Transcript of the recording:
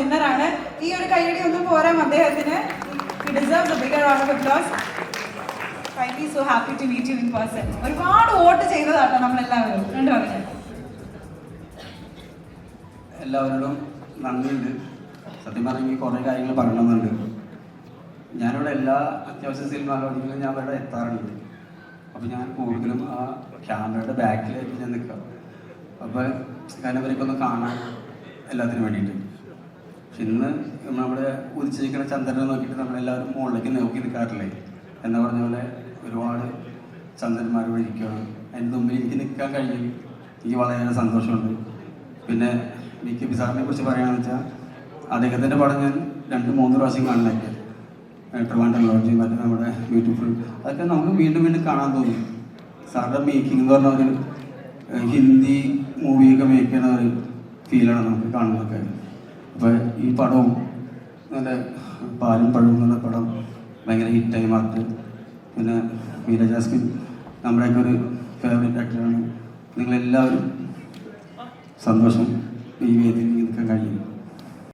വിന്നറാണ്. ഈ ഒരു കൈയടി ഒന്നും പോരാം. അദ്ദേഹത്തിന് so happy to meet you in person ഒരുപാട് വോട്ട് ചെയ്തതാട്ടോ നമ്മളെല്ലാവരും. രണ്ടു പറഞ്ഞു എല്ലാവരോടും നന്ദിയുണ്ട്. സത്യം പറഞ്ഞെങ്കിൽ കുറേ കാര്യങ്ങൾ പറയണമെന്നുണ്ട്. ഞാനിവിടെ എല്ലാ അത്യാവശ്യ സിനിമ ലോഡിങ്ങിലും ഞാൻ ഇവിടെ എത്താറുണ്ട്. അപ്പോൾ ഞാൻ കൂടുതലും ആ ക്യാമറയുടെ ബാക്കിലായിട്ട് ഞാൻ നിൽക്കാം. അപ്പോൾ കാരണം ഇവരൊക്കെ ഒന്ന് കാണാൻ എല്ലാത്തിനും വേണ്ടിയിട്ട്. ഇന്ന് നമ്മുടെ ഉദിച്ചിരിക്കുന്ന ചന്ദ്രനെ നോക്കിയിട്ട് നമ്മളെല്ലാവരും മുകളിലേക്ക് നോക്കി നിൽക്കാറില്ലേ? എന്ന് പറഞ്ഞ പോലെ ഒരുപാട് ചന്ദ്രന്മാർ ഇവിടെ ഇരിക്കുകയാണ്. അതിന്റെ മുമ്പിൽ എനിക്ക് നിൽക്കാൻ കഴിയും എനിക്ക് വളരെയേറെ സന്തോഷമുണ്ട്. പിന്നെ വി കെ പി സാറിനെ കുറിച്ച് പറയുകയാണെന്ന് വെച്ചാൽ അദ്ദേഹത്തിന്റെ പടം ഞാൻ രണ്ട് മൂന്ന് പ്രാവശ്യം കാണുന്നതൊക്കെ ട്രിവാൻഡ്രം ലോഡ്ജ് മറ്റേ നമ്മുടെ ബ്യൂട്ടിഫുൾ. അതൊക്കെ നമുക്ക് വീണ്ടും വീണ്ടും കാണാൻ തോന്നും. സാറിന്റെ മേക്കിംഗ് എന്ന് പറഞ്ഞ ഒരു ഹിന്ദി മൂവിയൊക്കെ മേക്ക് ചെയ്യുന്ന ഒരു ഫീലാണ് നമുക്ക് കാണുന്നതൊക്കെ. അപ്പോൾ ഈ പടവും നല്ല പാലും പഴവും എന്നുള്ള പടം ഭയങ്കര ഹിറ്റായി മാറി പിന്നെ മീര ജാസ്മിൻ നമ്മുടെയൊക്കെ ഒരു ഫേവറേറ്റ് ആക്ടറാണ് നിങ്ങളെല്ലാവരും സന്തോഷം. ഈ വേദിയിൽ നിൽക്കാൻ കഴിയും.